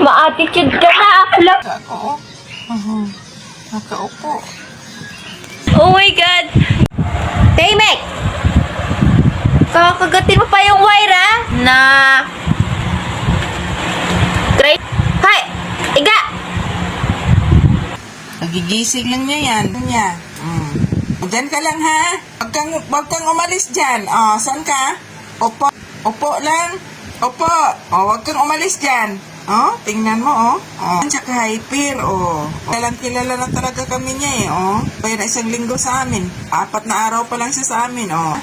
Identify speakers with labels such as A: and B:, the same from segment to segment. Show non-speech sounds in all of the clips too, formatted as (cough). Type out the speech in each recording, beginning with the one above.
A: Ma-attitude ka na, aklap.
B: Ako. Uh-huh. Nakaupo.
A: Oh my God! Taymek! Kakagatin mo pa yung wire, ha? Na... Great. Hay! Iga!
B: Nagigising lang niya yan. Niya. Mm. Diyan ka lang ha. Huwag kang, huwag kang umalis dyan. Oh, saan ka? Opo. Opo lang. Opo. Oh, huwag kang umalis dyan. Oh, tingnan mo, oh. Oh, tsaka hyper, oh. Kilalang kilala na talaga kami niya, eh, oh. Kaya na isang linggo sa amin. Apat na araw pa lang siya sa amin, oh.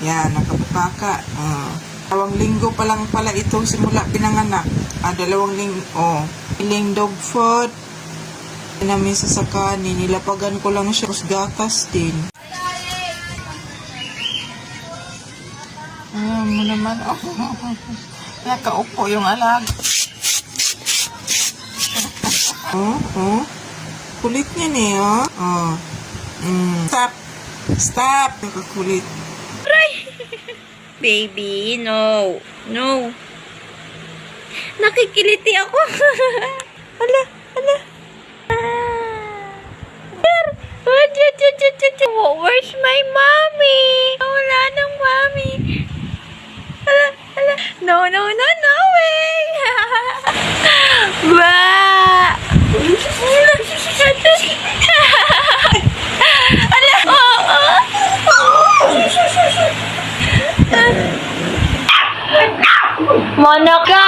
B: Yan, nakapapaka. Oh. Dalawang linggo pa lang pala ito simula pinanganak. Ah, dalawang linggo, oh. Iling dog food, namin sa nilapagan ko lang siya, tapos gatas din. Mo naman, oh. (laughs) Nakaupo yung alag. Oh, oh. Kulit niya eh, oh. Oh. Mm. Stop. Stop. Nakakulit. (laughs)
A: Baby, no. No. Nakikiliti ako. (laughs) No, no, no, no way. (laughs) ba. (laughs) Ala, oh, oh. Monica?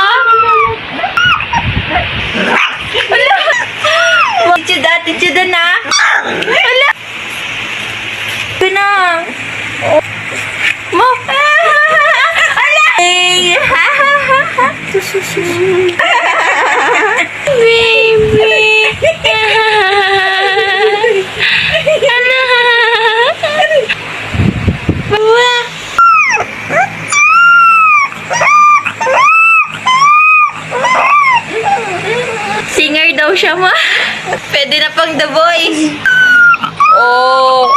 A: Baby. Singer daw siya, ma. Pwede na pang The Voice. Oh.